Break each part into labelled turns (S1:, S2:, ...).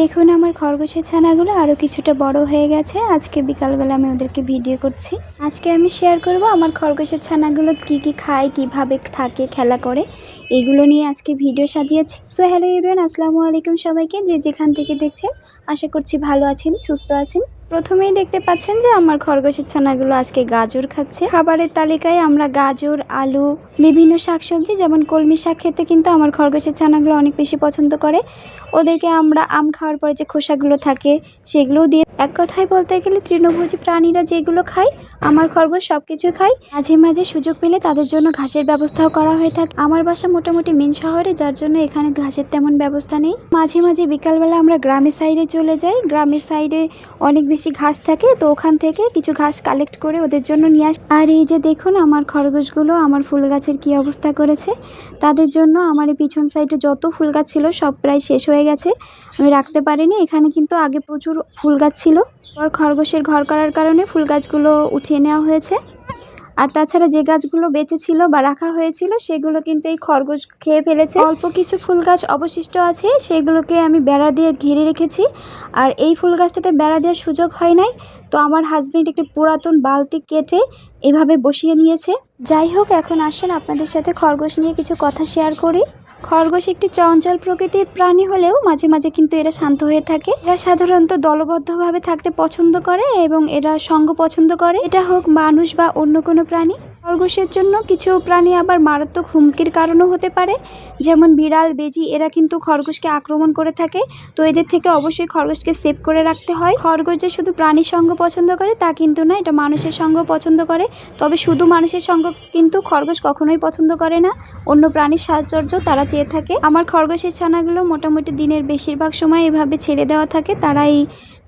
S1: দেখুন আমার খরগোশের ছানাগুলো আরও কিছুটা বড় হয়ে গেছে। আজকে বিকালবেলা আমি ওদেরকে ভিডিও করছি। আজকে আমি শেয়ার করব আমার খরগোশের ছানাগুলো কি কি খায়, কীভাবে থাকে, খেলা করে। এগুলো নিয়ে আজকে ভিডিও সাজিয়েছি। সো হ্যালো ইউরিয়ান আসসালামু আলাইকুম সবাইকে। যে যেখান থেকে দেখছেন, আশা করছি ভালো আছেন, সুস্থ আছেন। প্রথমেই দেখতে পাচ্ছেন যে আমার খরগোশের ছানাগুলো আজকে গাজর খাচ্ছে। খাবারের তালিকায় আমরা গাজর, আলু, বিভিন্ন শাকসবজি যেমন কলমি শাক খেতে কিন্তু আমার খরগোশের ছানাগুলো অনেক বেশি পছন্দ করে। ওদেরকে আমরা আম খাওয়ার পরে যে খোসাগুলো থাকে সেগুলোও দিয়ে এক কথায় বলতে গেলে তৃণভোজী প্রাণীরা যেগুলো খায়, আমার খরগোশ সব কিছু খায়। মাঝে মাঝে সুযোগ পেলে তাদের জন্য ঘাসের ব্যবস্থাও করা হয়ে থাকে। আমার বাসা মোটামুটি মেন শহরে, যার জন্য এখানে ঘাসের তেমন ব্যবস্থা নেই। মাঝে মাঝে বিকালবেলা আমরা গ্রামের সাইডে চলে যাই। গ্রামের সাইডে অনেক বেশি ঘাস থাকে, তো ওখান থেকে কিছু ঘাস কালেক্ট করে ওদের জন্য নিয়ে আস আর এই যে দেখুন আমার খরগোশগুলো, আমার ফুল গাছের কী অবস্থা করেছে। তাদের জন্য আমার এই পিছন সাইডে যত ফুল গাছ ছিল, সব প্রায় শেষ হয়ে গেছে। আমি রাখতে পারিনি, এখানে কিন্তু আগে প্রচুর ফুল গাছ ছিল। পর খরগোশের ঘর করার কারণে ফুল গাছগুলো উঠিয়ে নেওয়া হয়েছে। আর তাছাড়া যে গাছগুলো বেঁচে ছিল বা রাখা হয়েছিল, সেগুলো কিন্তু এই খরগোশ খেয়ে ফেলেছে। অল্প কিছু ফুল গাছ অবশিষ্ট আছে, সেগুলোকে আমি বেড়া দিয়ে ঘিরে রেখেছি। আর এই ফুল গাছটাতে বেড়া দেওয়ার সুযোগ হয় নাই, তো আমার হাজব্যান্ড একটি পুরাতন বালতি কেটে এভাবে বসিয়ে নিয়েছে। যাই হোক, এখন আসেন আপনাদের সাথে খরগোশ নিয়ে কিছু কথা শেয়ার করি। খরগোশ একটি চঞ্চল প্রকৃতির প্রাণী হলেও মাঝে মাঝে কিন্তু এরা শান্ত হয়ে থাকে। এরা সাধারণত দলবদ্ধভাবে থাকতে পছন্দ করে এবং এরা সঙ্গ পছন্দ করে। এটা হোক মানুষ বা অন্য কোনো প্রাণী। খরগোশের জন্য কিছু প্রাণী আবার মারাত্মক হুমকির কারণও হতে পারে। যেমন বিড়াল, বেজি, এরা কিন্তু খরগোশকে আক্রমণ করে থাকে। তো এদের থেকে অবশ্যই খরগোশকে সেভ করে রাখতে হয়। খরগোশ যে শুধু প্রাণীর সঙ্গ পছন্দ করে, তা কিন্তু না, এটা মানুষের সঙ্গ পছন্দ করে। তবে শুধু মানুষের সঙ্গ কিন্তু খরগোশ কখনোই পছন্দ করে না। অন্য প্রাণীর সাহচর্য তারা চেয়ে থাকে। আমার খরগোশের ছানাগুলো মোটামুটি দিনের বেশিরভাগ সময় এভাবে ছেড়ে দেওয়া থাকে। তারা এই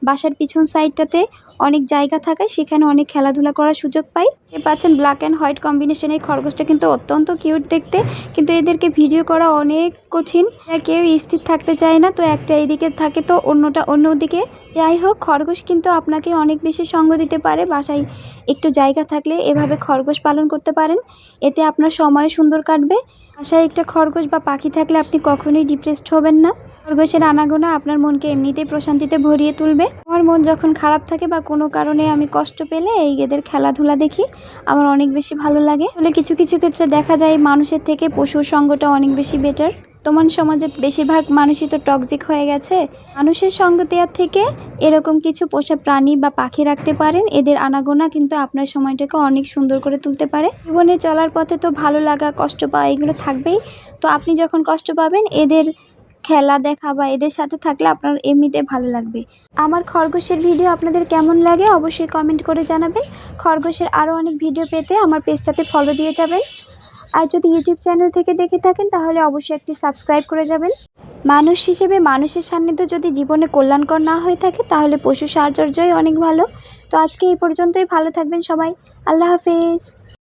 S1: বাসার পিছন সাইডটাতে অনেক জায়গা থাকায় সেখানে অনেক খেলাধুলা করার সুযোগ পাই। পাচ্ছেন ব্ল্যাক অ্যান্ড হোয়াইট কম্বিনেশনের খরগোশটা কিন্তু অত্যন্ত কিউট দেখতে। কিন্তু এদেরকে ভিডিও করা অনেক কঠিন। কেউ স্থির থাকতে চায় না, তো একটা এইদিকে থাকে তো অন্যটা অন্যদিকে। যাই হোক, খরগোশ কিন্তু আপনাকে অনেক বেশি সঙ্গ দিতে পারে। বাসায় একটু জায়গা থাকলে এভাবে খরগোশ পালন করতে পারেন। এতে আপনার সময় সুন্দর কাটবে। বাসায় একটা খরগোশ বা পাখি থাকলে আপনি কখনোই ডিপ্রেসড হবেন না। খরগোশের আনাগোনা আপনার মনকে এমনিতেই প্রশান্তিতে ভরিয়ে তুলবে? আমার মন যখন খারাপ থাকে বা কোনো কারণে আমি কষ্ট পেলে এই এদের খেলাধুলা দেখি, আমার অনেক বেশি ভালো লাগে। বলে কিছু কিছু ক্ষেত্রে দেখা যায় মানুষের থেকে পশুর সঙ্গটা অনেক বেশি বেটার তোমার সমাজে বেশিরভাগ মানুষই তো টক্সিক হয়ে গেছে। মানুষের সঙ্গ দেওয়ার থেকে এরকম কিছু পোষা প্রাণী বা পাখি রাখতে পারেন, এদের আনাগোনা কিন্তু আপনার সময়টাকে অনেক সুন্দর করে তুলতে পারে। জীবনে চলার পথে তো ভালো লাগা, কষ্ট পাওয়া এগুলো থাকবেই। তো আপনি যখন কষ্ট পাবেন, এদের খেলা দেখা বা এদের সাথে থাকলে আপনার এমনিতে ভালো লাগবে। আমার খরগোশের ভিডিও আপনাদের কেমন লাগে অবশ্যই কমেন্ট করে জানাবেন। খরগোশের আরও অনেক ভিডিও পেতে আমার পেজটাতে ফলো দিয়ে যাবেন। আর যদি ইউটিউব চ্যানেল থেকে দেখে থাকেন, তাহলে অবশ্যই একটি সাবস্ক্রাইব করে যাবেন। মানুষ হিসেবে মানুষের সান্নিধ্য যদি জীবনে কল্যাণকর না হয়ে থাকে, তাহলে পশু সাহচর্যই অনেক ভালো। তো আজকে এই পর্যন্তই। ভালো থাকবেন সবাই। আল্লাহ হাফেজ।